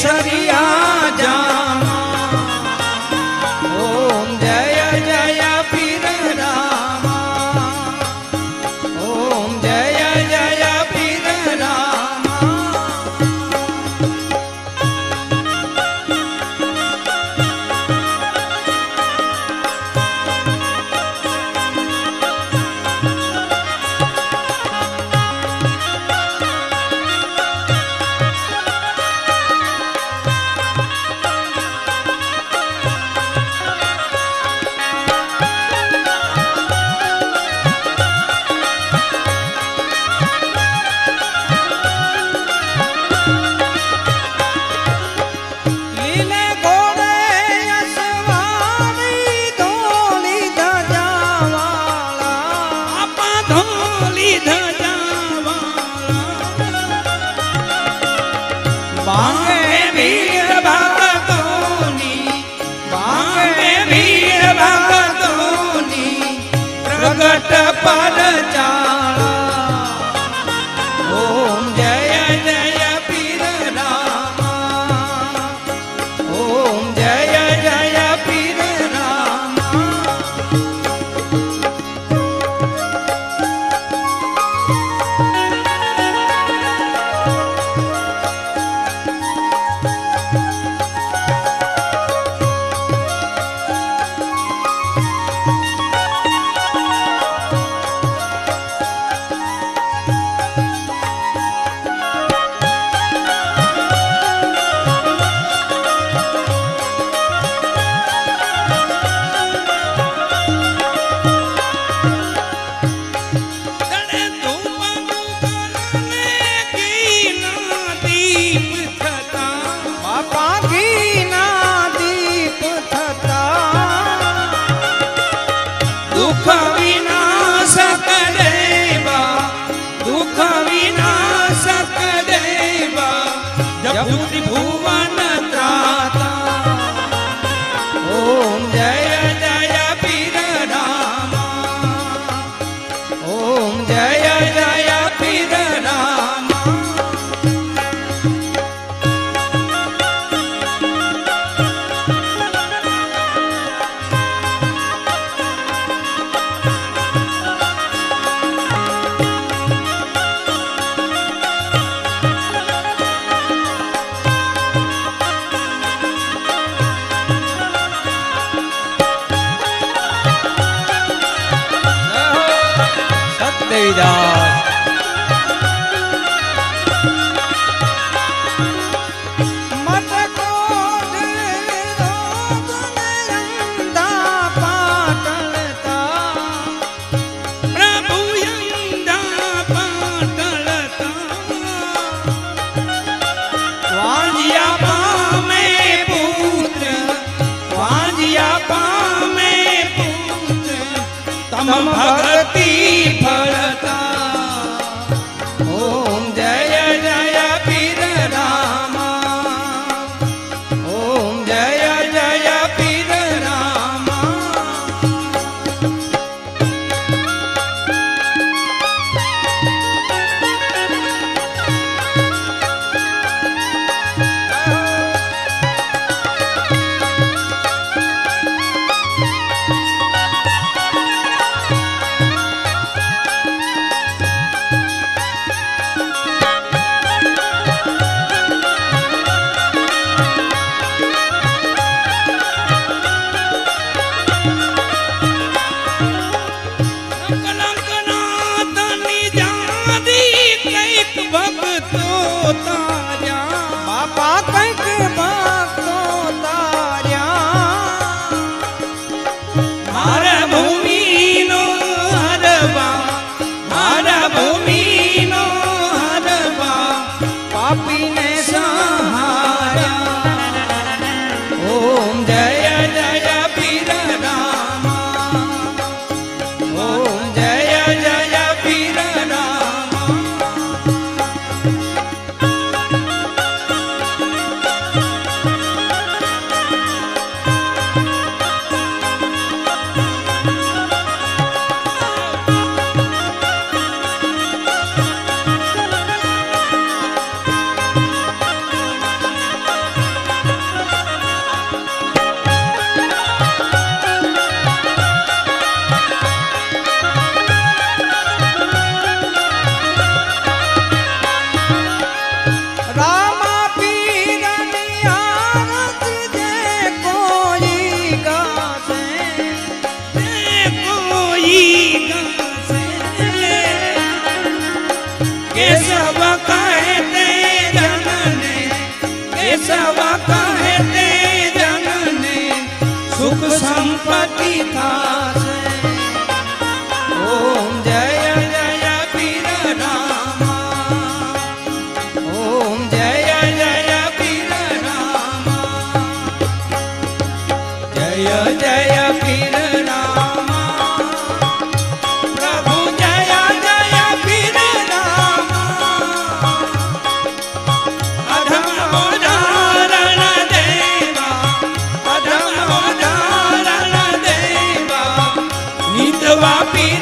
शरीर પ્રગટ પર ચાળા ભક્તિ ફળતા. કહે તે જનને સુખ સંપત્તિ થાશે. ઓમ જય જય પીર રામા. ઓમ જય જય પીર રામા. જય જય स्वामी